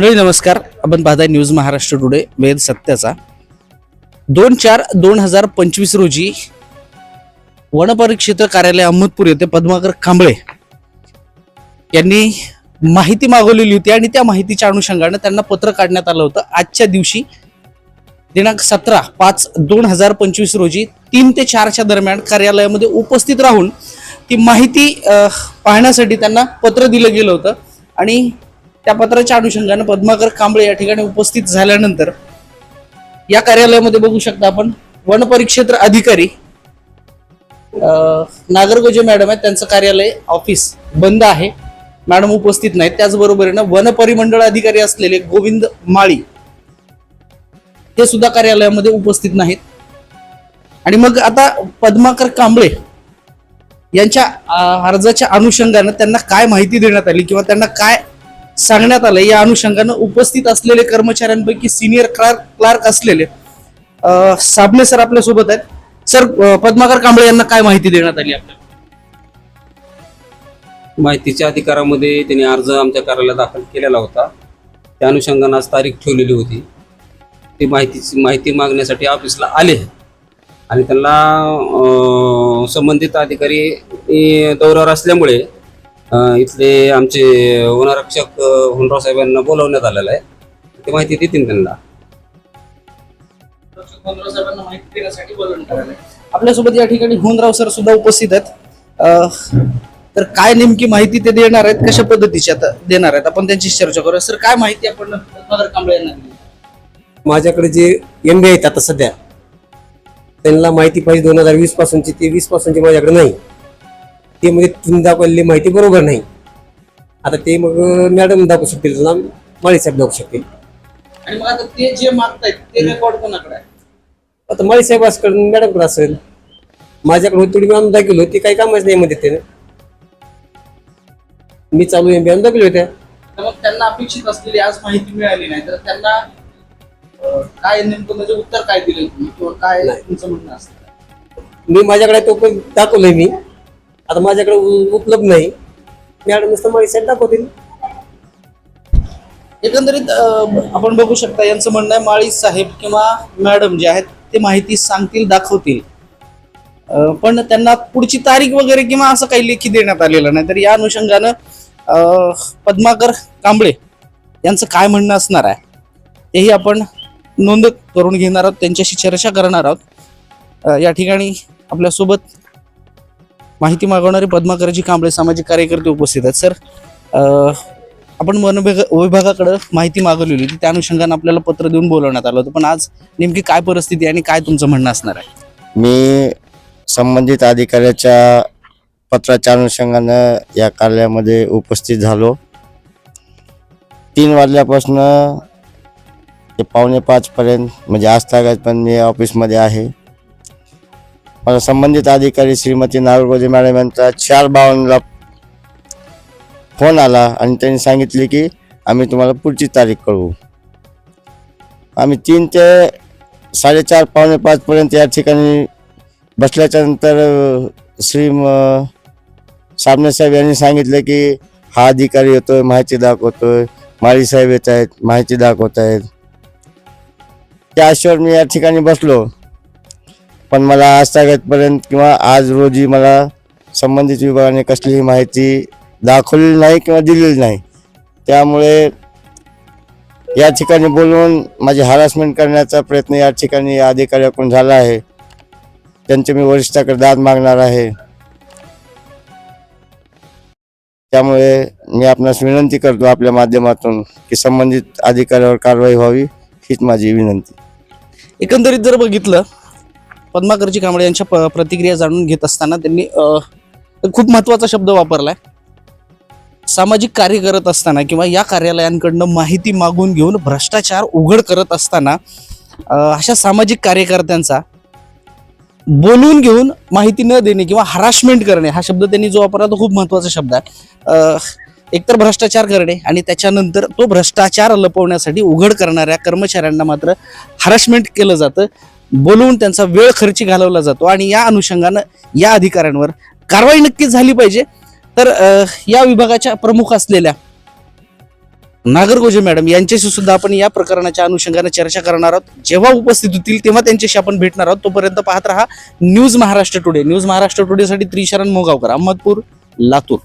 मंडळी नमस्कार. आपण पाहताय न्यूज महाराष्ट्र टुडे वेद सत्याचा. दोन चार दोन हजार पंचवीस रोजी वनपरिक्षेत्र कार्यालय अहमदपूर येथे पद्माकर कांबळे यांनी माहिती मागवलेली होती आणि त्या माहितीच्या अनुषंगाने त्यांना पत्र काढण्यात आलं होतं. आजच्या दिवशी दिनांक सतरा पाच दोन हजार पंचवीस रोजी तीन ते चारच्या दरम्यान कार्यालयामध्ये उपस्थित राहून ती माहिती पाहण्यासाठी त्यांना पत्र दिलं गेलं होतं. आणि त्या पत्राच्या अनुषंगाने पद्माकर कांबळे या ठिकाणी उपस्थित झाल्यानंतर या कार्यालयामध्ये बघू शकता आपण वन परिक्षेत्र अधिकारी नागरगोजे मॅडम आहेत त्यांचं कार्यालय ऑफिस बंद आहे. मॅडम उपस्थित नाहीत. त्याचबरोबरीनं वनपरिमंडळ अधिकारी असलेले गोविंद माळी ते सुद्धा कार्यालयामध्ये उपस्थित नाहीत. आणि मग आता पद्माकर कांबळे यांच्या अर्जाच्या अनुषंगानं त्यांना काय माहिती देण्यात आली किंवा त्यांना काय सांगण्यात आलं या अनुषंगानं उपस्थित असलेले कर्मचाऱ्यांपैकी सिनियर क्लार्क क्लार्क असलेले साबणे सर आपल्यासोबत आहेत. सर पद्माकर कांबळे यांना काय माहिती देण्यात आली आपल्याला? माहितीच्या अधिकारामध्ये त्यांनी अर्ज आमच्या कार्यालयात दाखल केलेला होता. त्या अनुषंगानं आज तारीख ठेवलेली होती. ती माहितीची माहिती मागण्यासाठी ऑफिसला आले आणि त्यांना संबंधित अधिकारी दौऱ्यावर असल्यामुळे इथले आमचे वनरक्षक हुनराव साहेबांना बोलवण्यात आलेलं आहे. ते माहिती देतील त्यांना. आपल्यासोबत या ठिकाणी होनराव सर सुद्धा उपस्थित आहेत. तर काय नेमकी माहिती ते देणार आहेत? कशा पद्धतीची आता देणार आहेत? आपण त्यांची चर्चा करूया. सर काय माहिती आपण पद्माकर कांबळे यांना दिली? माझ्याकडे जे एम बी आहेत आता सध्या त्यांना माहिती पाहिजे दोन हजार वीस पासूनची. ते वीस पासूनची माझ्याकडे नाही. ते म्हणजे तुम्ही दाखवलेली माहिती बरोबर नाही. आता ते मग मॅडम दाखवू शकतील तुला माळी साहेब दाखवू शकतील. आणि मग आता ते जे मागतायत ते रेकॉर्ड कोणाकडे आहे? आता माळी साहेब असकडे मॅडमकडे असेल. माझ्याकडे होती मी आणून दाखवली होती काही कामच नाही मध्ये त्याने. मी चालू एम बी दाखवली होत्या. तर मग त्यांना अपेक्षित असलेली आज माहिती मिळाली नाही तर त्यांना अ, काय नेमकं म्हणजे उत्तर काय दिले तुम्ही? किंवा काय नाही. तुमचं म्हणणं असतं? मी माझ्याकडे तो पण दाखवलंय मी. आता माझ्याकडे उ- उपलब्ध नाही. मॅडम नुसतं माळी सेट दाखवतील. एकंदरीत अ, आपण बघू शकता यांचं म्हणणं आहे माळी साहेब किंवा मॅडम जे आहेत ते माहिती सांगतील दाखवतील. अ, पण त्यांना पुढची तारीख वगैरे किंवा असं काही लेखी देण्यात आलेलं नाही. तर या अनुषंगानं अ, पद्माकर कांबळे यांचं काय म्हणणं असणार आहे तेही आपण नोंद करून घेणार आहोत त्यांच्याशी चर्चा करणार आहोत. अ, या ठिकाणी आपल्यासोबत माहिती मागवणारे पद्माकरजी कांबळे सामाजिक कार्यकर्ते उपस्थित आहेत. सर आपण वन विभागाकडं विभागाकडे माहिती मागवलेली होती. त्या अनुषंगाने आपल्याला पत्र देऊन बोलवण्यात आलं होतं. पण आज नेमकी काय परिस्थिती आणि काय तुमचं म्हणणं असणार आहे? मी संबंधित अधिकाऱ्याच्या पत्राच्या अनुषंगानं या कार्यालयामध्ये उपस्थित झालो. तीन वाजल्यापासून ते पावणे पाचपर्यंत म्हणजे आज तागात पण मी ऑफिसमध्ये आहे. मला संबंधित अधिकारी श्रीमती नागरगोजे मॅडम यांचा चार बावन्नला फोन आला आणि त्यांनी सांगितले की आम्ही तुम्हाला पुढची तारीख कळवू. आम्ही तीन ते साडेचार पावणे पाचपर्यंत या ठिकाणी बसल्याच्यानंतर श्री म- साहेब यांनी सांगितलं की हा अधिकारी येतोय माहिती दाखवतोय माळी साहेब येत आहेत माहिती दाखवत आहेत. त्या आशेवर मी या ठिकाणी बसलो. पण मला आजतागतपर्यंत किंवा आज रोजी मला संबंधित विभागाने कसलीही माहिती दाखवलेली नाही किंवा दिलेली नाही. त्यामुळे या ठिकाणी बोलवून माझी हॅरासमेंट करण्याचा प्रयत्न या ठिकाणी या अधिकाऱ्याकडून झाला आहे. त्यांचे मी वरिष्ठाकडे दाद मागणार आहे. त्यामुळे मी आपणास विनंती करतो आपल्या माध्यमातून की संबंधित अधिकाऱ्यावर कारवाई व्हावी हीच माझी विनंती. एकंदरीत जर बघितलं पद्माकरजी कांबळे यांच्या प- प्रतिक्रिया जाणून घेत असताना त्यांनी खूप महत्त्वाचा शब्द वापरलाय. सामाजिक कार्य करत असताना किंवा या कार्यालयांकडनं माहिती मागून घेऊन भ्रष्टाचार उघड करत असताना अशा सामाजिक कार्यकर्त्यांचा बोलून घेऊन माहिती न देणे किंवा हराशमेंट करणे हा शब्द त्यांनी जो वापरला तो खूप महत्त्वाचा शब्द आहे. एकतर भ्रष्टाचार करणे आणि त्याच्यानंतर तो भ्रष्टाचार लपवण्यासाठी उघड करणाऱ्या कर्मचाऱ्यांना मात्र हराशमेंट केलं जातं. बोलवून त्यांचा वेळ खर्ची घालवला जातो आणि या अनुषंगानं या अधिकाऱ्यांवर कारवाई नक्कीच झाली पाहिजे. तर या विभागाच्या प्रमुख असलेल्या नागरगोजे मॅडम यांच्याशी सुद्धा आपण या प्रकरणाच्या अनुषंगाने चर्चा करणार आहोत. जेव्हा उपस्थित होतील तेव्हा त्यांच्याशी आपण भेटणार आहोत. तोपर्यंत पाहत रहा news Maharashtra today. News Maharashtra टुडेसाठी Trisharan Mogavkar Ahmadpur Latur.